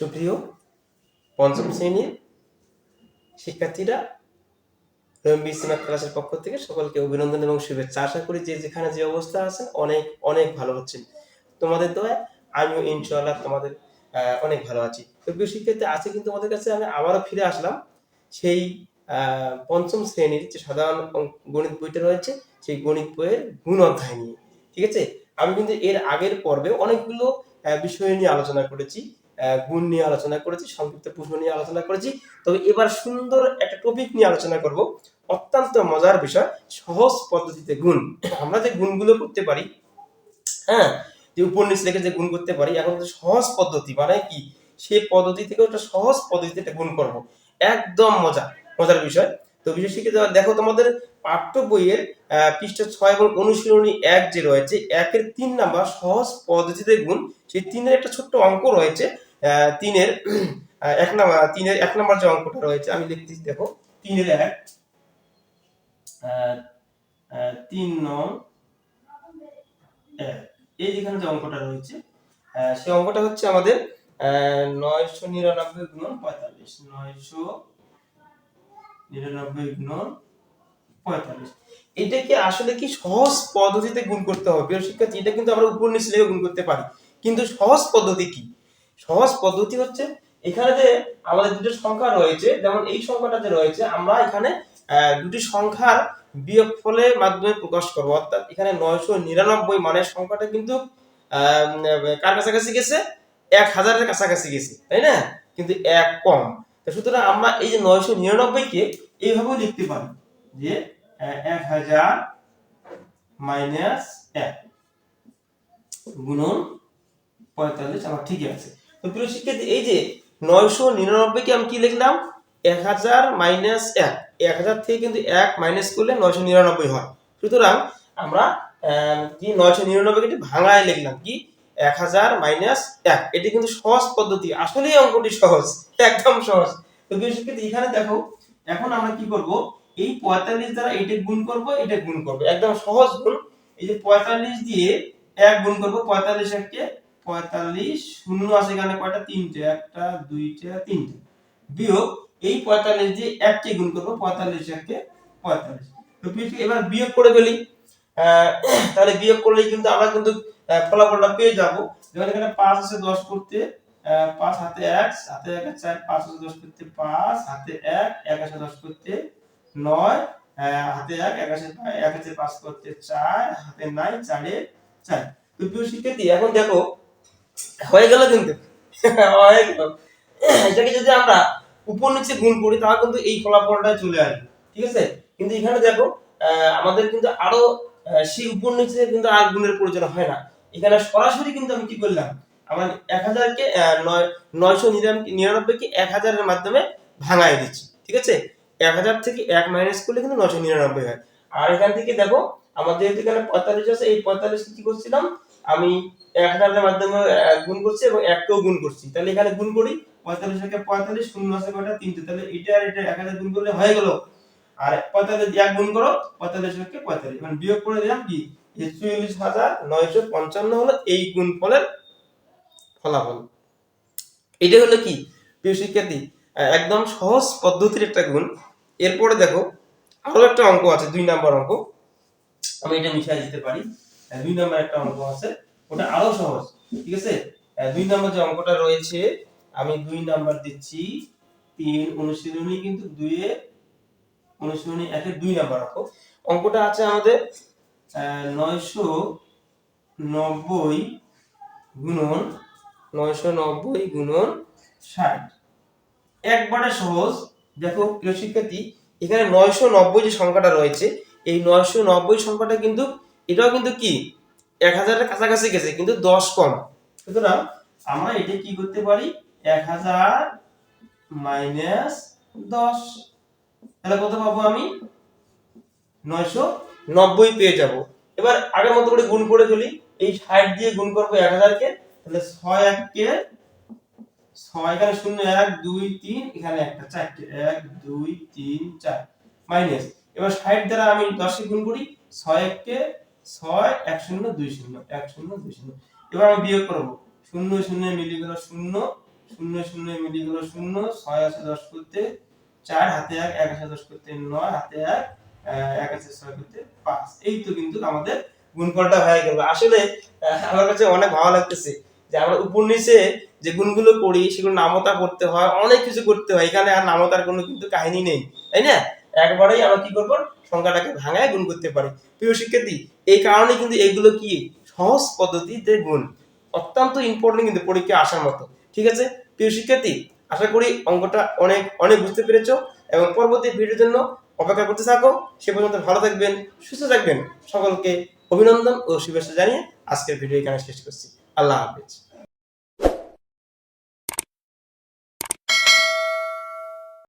সুপ্রিয় পঞ্চম শ্রেণির শিক্ষার্থীরা রম্বি সিমাত ক্লাসের পক্ষ থেকে সকলকে অভিনন্দন এবং শুভেচ্ছা। আশা করি যে যেখানে যে অবস্থা আছেন, অনেক অনেক ভালো হচ্ছেন তোমাদের দোয়া আমিও ইনশাআল্লাহ তোমাদের অনেক ভালো আছি। তো প্রিয় শিক্ষার্থী আছে কিন্তু তোমাদের কাছে আমি আবারও ফিরে আসলাম। সেই পঞ্চম শ্রেণির যে সাধারণ গণিত বইটা রয়েছে, সেই গণিত বইয়ের গুণ অধ্যায় নিয়ে। ঠিক আছে? আমি কিন্তু এর আগের পর্বে অনেকগুলো বিষয় নিয়ে আলোচনা করেছি। গুণ নিয়ে আলোচনা করেছি, সংক্ষিপ্ত প্রশ্ন নিয়ে আলোচনা করেছি। তবে এবার সুন্দর একটা টপিক নিয়ে আলোচনা করব। অত্যন্ত মজার বিষয়, সহজ পদ্ধতিতে গুণ। আমরা যে গুণগুলো করতে পারি হ্যাঁ যে উপন্যাস লেখে যে গুণ করতে পারি, এখন সহজ পদ্ধতি মানে কি? সেই পদ্ধতি থেকে একটা সহজ পদ্ধতিতে গুণ করব। একদম মজা, মজার বিষয়। তো বিশেষ যাওয়া দেখো, তোমাদের পাঠ্য বইয়ের পৃষ্ঠা ছয় এবং অনুশীলনী এক যে রয়েছে, একের তিন নাম্বার সহজ পদ্ধতিতে গুণ, সেই তিনের একটা ছোট্ট অঙ্ক রয়েছে। তিনের এক নাম্বার, তিনের এক নাম্বার যে অঙ্কটা রয়েছে, আমি লিখতেছি, দেখো, তিনের এক তিন নং এই যেখানে যে অঙ্কটা রয়েছে সেই অঙ্কটা হচ্ছে আমাদের নয়শো নিরানব্বই গুণন পঁয়তাল্লিশ। নয়শো নিরানব্বই গুণন পঁয়তাল্লিশ। এটাকে আসলে কি সহজ পদ্ধতিতে গুণ করতে হবে? প্রিয় শিক্ষার্থী, এটা কিন্তু আমরা উপন্যাস লিখে গুণ করতে পারি। কিন্তু সহজ পদ্ধতি কি? সহজ পদ্ধতি হচ্ছে এখানে যে আমাদের দুটো সংখ্যা রয়েছে, যেমন এই সংখ্যাটা যে রয়েছে, আমরা এখানে দুটি সংখ্যার বিয়োগ বিয়োগফলের মাধ্যমে প্রকাশ করব। অর্থাৎ এখানে নয়শো নিরানব্বই মানের সংখ্যাটা কিন্তু কার কাছাকাছি গেছে? এক হাজারের কাছাকাছি গেছে, তাই না? কিন্তু এক কম। সুতরাং আমরা এই যে নয়শো নিরানব্বইকে এইভাবেও লিখতে পারি যে এক হাজার মাইনাস এক গুণন পঁয়তাল্লিশ, আমার ঠিকই আছে। তো প্রিয় শিক্ষার্থী, এই যে নয়শো নিরানব্বইকে আমি কি লিখলাম? এক হাজার মাইনাস এক। এক হাজার থেকে কিন্তু এক মাইনাস করলে নয়শো নিরানব্বই হয়। সুতরাং আমরা কি নয়শো নিরানব্বই কে ভাঙায় লিখলাম কি? এক হাজার মাইনাস এক। এটি কিন্তু সহজ পদ্ধতি। আসলেই অঙ্কটি সহজ, একদম সহজ। তো শিক্ষার্থী, এখানে দেখো, এখন আমরা কি করব? এই পঁয়তাল্লিশ দ্বারা এইটা গুণ করব এটা গুণ করব। একদম সহজ গুণ। এই যে পঁয়তাল্লিশ দিয়ে এক গুণ করব, পঁয়তাল্লিশ এককে পঁয়তাল্লিশ, শূন্য আছে এখানে কয়টা? তিনটে, একটা, দুইটা, তিনটে। বিয়োগ এই পঁয়তাল্লিশ দিয়ে এককে গুণ করব, পঁয়তাল্লিশ এককে পঁয়তাল্লিশ। তো এবার বিয়োগ করে ফেলি। তাহলে বিয়োগ করলেই কিন্তু আমরা কিন্তু ফলাফলটা পেয়ে যাব। যেমন এখানে পাঁচ আছে দশ করতে পাঁচ হাতে এক হাতে এক চার, পাঁচ আছে দশ করতে পাঁচ, হাতে এক এক আছে দশ করতে নয় হাতে এক এক আছে এক আছে পাঁচ করতে চার, হাতে নাই, চারে চার। তো প্রিয় শিক্ষার্থী, এখন দেখো হয়ে গেল কিন্তু। হয়ে গেল। এটাকে যদি আমরা উপর নিচে গুণ করি, তাহলে কিন্তু এই ফলাফলটা চলে আসবে। ঠিক আছে? কিন্তু এখানে দেখো আমাদের কিন্তু আরও সেই উপর নিচে কিন্তু আর গুণের প্রয়োজন হয় না। এখানে সরাসরি কিন্তু আমি কি করলাম? আমার এক হাজারকে নয়শো নিরানব্বইকে এক হাজারের মাধ্যমে ভাঙায় দিচ্ছি। ঠিক আছে? এক হাজার থেকে এক মাইনাস করলে কিন্তু নয়শো নিরানব্বই হয়। আর এখান থেকে দেখো আমাদের যেহেতু এখানে পঁয়তাল্লিশ আছে, এই পঁয়তাল্লিশ কি করছিলাম? আমি এক হাজারের মাধ্যমে গুণ করছি এবং এককেও গুণ করছি। তাহলে এখানে গুণ করি পঁয়তাল্লিশ থেকে পঁয়তাল্লিশ, শূন্য আছে কয়টা তিনটে তাহলে এটা আর এটা এক হাজার গুণ করলে হয়ে গেল। আর পঁয়তাল্লিশ, এক গুণ করো পঁয়তাল্লিশ থেকে পঁয়তাল্লিশ। মানে বিয়োগ করে দিলাম কি? চুয়াল্লিশ হাজার নয়শো পঞ্চান্ন হলো এই গুণ ফলের ফলাফল। এটা হলো কি? প্রিয় শিক্ষার্থী, একদম সহজ পদ্ধতির একটা গুণ। এরপরে দেখো, আরও একটা অঙ্ক আছে, দুই নাম্বার অঙ্ক। আমি এটা মিশাই দিতে পারি। দুই নাম্বার একটা অঙ্ক আছে, ওটা আরও সহজ, ঠিক আছে? দুই নাম্বার যে অঙ্কটা রয়েছে, আমি দুই নাম্বার দিচ্ছি, তিন অনুশীলনী কিন্তু দুইয়ে অনুশীলনী একের দুই নাম্বার অঙ্ক। অঙ্কটা আছে আমাদের নয়শো নব্বই গুণন নয়শো নব্বই গুণন ষাট। একবারে সহজ, দেখো, প্রিয় শিক্ষার্থী, এখানে নয়শো নব্বই যে সংখ্যাটা রয়েছে, এই নয়শো নব্বই সংখ্যাটা কিন্তু এটাও কিন্তু কি? এক হাজারের কাছাকাছি গেছে, কিন্তু দশ কম। সুতরাং আমরা এটা কি করতে পারি? এক হাজার মাইনাস দশ। তাহলে কত পাবো আমি? নয়শো নব্বই পেয়ে যাব। এবার আগের মতো করে গুণ করে ফেলি এই ষাট দিয়ে গুণ করব এক হাজারকে। তাহলে ছয় এককে, ছয় এখানে শূন্য, এক, দুই, তিন, এখানে একটা, চারটে, এক, দুই, তিন, চার, মাইনাস। এবার ষাট দ্বারা আমি দশকে গুণ করি, ছয় এককে ছয়, এক শূন্য, দুই শূন্য, এক শূন্য, দুই শূন্য। এবার আমি বিয়োগ করব। শূন্য শূন্য মিলে গেল শূন্য। শূন্য শূন্য মিলি হলো শূন্য। ছয় আছে দশ করতে চার, হাতে এক এক আছে দশ করতে নয়, হাতে এক এক আছে ছয় করতে পাঁচ। এই তো কিন্তু আমাদের গুণফলটা হয়ে গেল। আসলে আমার কাছে অনেক ভালো লাগতেছে যে আমরা উপর নিচে যে গুণগুলো করি, সেগুলো নামতা করতে হয়, অনেক কিছু করতে হয়। এখানে আর নামতার কোনো কিন্তু কাহিনী নেই, তাই না? একবারেই আমরা কি করব? সংখ্যাটাকে ভাঙায় গুণ করতে পারি। প্রিয় শিক্ষার্থী, এই কারণে কিন্তু এগুলো কি সহজ পদ্ধতিতে গুণ। অত্যন্ত ইম্পর্টেন্ট কিন্তু পরীক্ষা আসার মতো। ঠিক আছে? প্রিয় শিক্ষার্থী, আশা করি অঙ্কটা অনেক অনেক বুঝতে পেরেছ এবং পরবর্তী ভিডিওর জন্য অপেক্ষা করতে থাকো। সে পর্যন্ত ভালো থাকবেন, সুস্থ থাকবেন। সকলকে অভিনন্দন ও শুভেচ্ছা জানিয়ে আজকের ভিডিও এখানে শেষ করছি। আল্লাহ হাফেজ।